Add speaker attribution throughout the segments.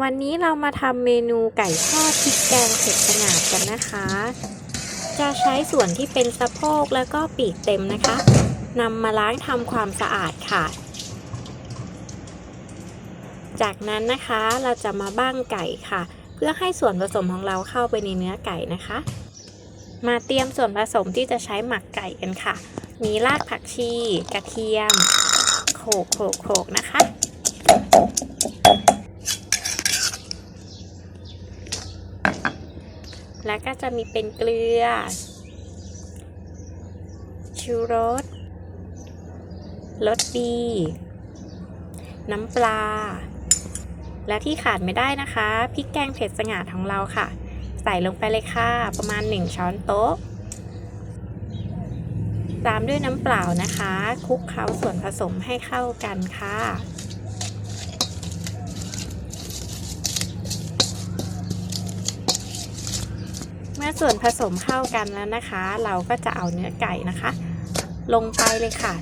Speaker 1: วันนี้เรามาทำเมนูไก่ทอดพริกแกงเผ็ดสงาดกันนะคะ จะใช้ส่วนที่เป็นสะโพกแล้วก็ปีกเต็มนะคะนำมาล้างทำความสะอาดค่ะ จากนั้นนะคะเราจะมาบ้างไก่ค่ะ เพื่อให้ส่วนผสมของเราเข้าไปในเนื้อไก่นะคะ มาเตรียมส่วนผสมที่จะใช้หมักไก่กันค่ะ มีรากผักชี กระเทียม โขกโขกโขกนะคะ แล้วก็จะมีเป็นเกลือ ชูรสรสดี น้ำปลา และที่ขาดไม่ได้นะคะพริกแกงเผ็ดสงาดของเราค่ะ ใส่ลงไปเลยค่ะ ประมาณ 1 ช้อนโต๊ะ ตามด้วยน้ำเปล่านะคะคลุกเคล้าส่วนผสมให้เข้ากันค่ะ มื่อส่วนผสมเข้ากันแล้วนะคะ เราก็จะเอาเนื้อไก่นะคะ ลงไปเลยค่ะ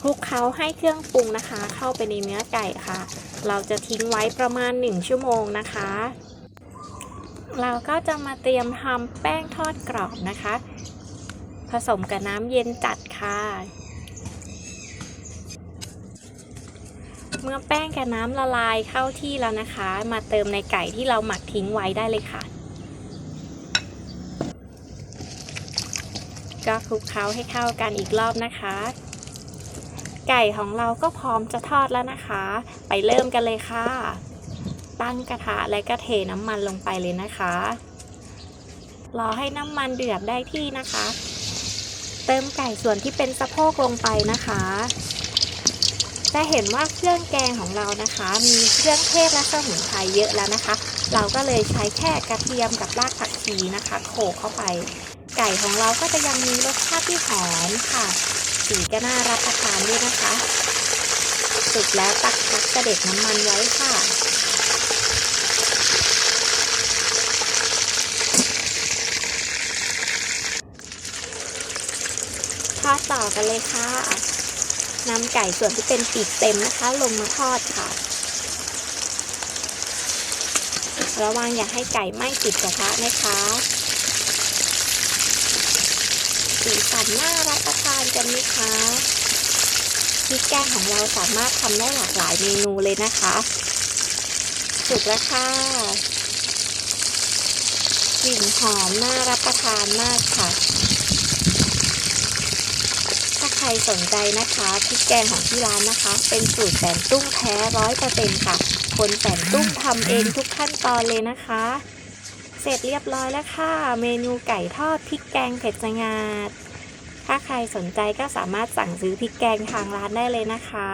Speaker 1: คลุกเคล้าให้เครื่องปรุงนะคะ เข้าไปในเนื้อไก่ค่ะ เราจะทิ้งไว้ประมาณ 1 ชั่วโมงนะคะ เราก็จะมาเตรียมทำแป้งทอดกรอบนะคะ ผสมกับน้ำเย็นจัดค่ะ เมื่อแป้งกับน้ำละลายเข้าที่แล้วนะคะ มาเติมในไก่ที่เราหมักทิ้งไว้ได้เลยค่ะ ก็คลุกเคล้าให้เข้ากันอีกรอบนะคะ ไก่ของเราก็พร้อมจะทอดแล้วนะคะ ไปเริ่มกันเลยค่ะ ตั้งกระทะและก็เทน้ำมันลงไปเลยนะคะ รอให้น้ำมันเดือดได้ที่นะคะ เติมไก่ส่วนที่เป็นสะโพกลงไปนะคะจะเห็นว่าเครื่องแกงของเรานะคะ มีเครื่องเทศและสมุนไพรเยอะแล้วนะคะ เราก็เลยใช้แค่กระเทียมกับรากผักชีนะคะ โขลกเข้าไป ไก่ของเราก็จะยังมีรสชาติที่หอมค่ะ สีก็น่ารับประทานด้วยนะคะ สุกแล้วตักพักเด็จน้ำมันไว้ค่ะ ทอดต่อกันเลยค่ะนำไก่ส่วนที่เป็นปีกเต็มนะคะ ลงมาทอดค่ะ ระวังอย่าให้ไก่ไหม้ติดกระทะนะคะ สีสันน่ารับประทานกันไหมคะพริกแกงของเราสามารถทำได้หลากหลายเมนูเลยนะคะสุกแล้วค่ะกลิ่นหอมน่ารับประทานมากค่ะถ้าใครสนใจนะคะพริกแกงของที่ร้านนะคะ เป็นสูตรแสนตุ้งแท้ร้อยเปอร์เซ็นต์ค่ะ คนแสนตุ้งทำเองทุกขั้นตอนเลยนะคะ เสร็จเรียบร้อยแล้วค่ะ เมนูไก่ทอดพริกแกงเผ็ดสงาด ถ้าใครสนใจก็สามารถสั่งซื้อพริกแกงทางร้านได้เลยนะคะ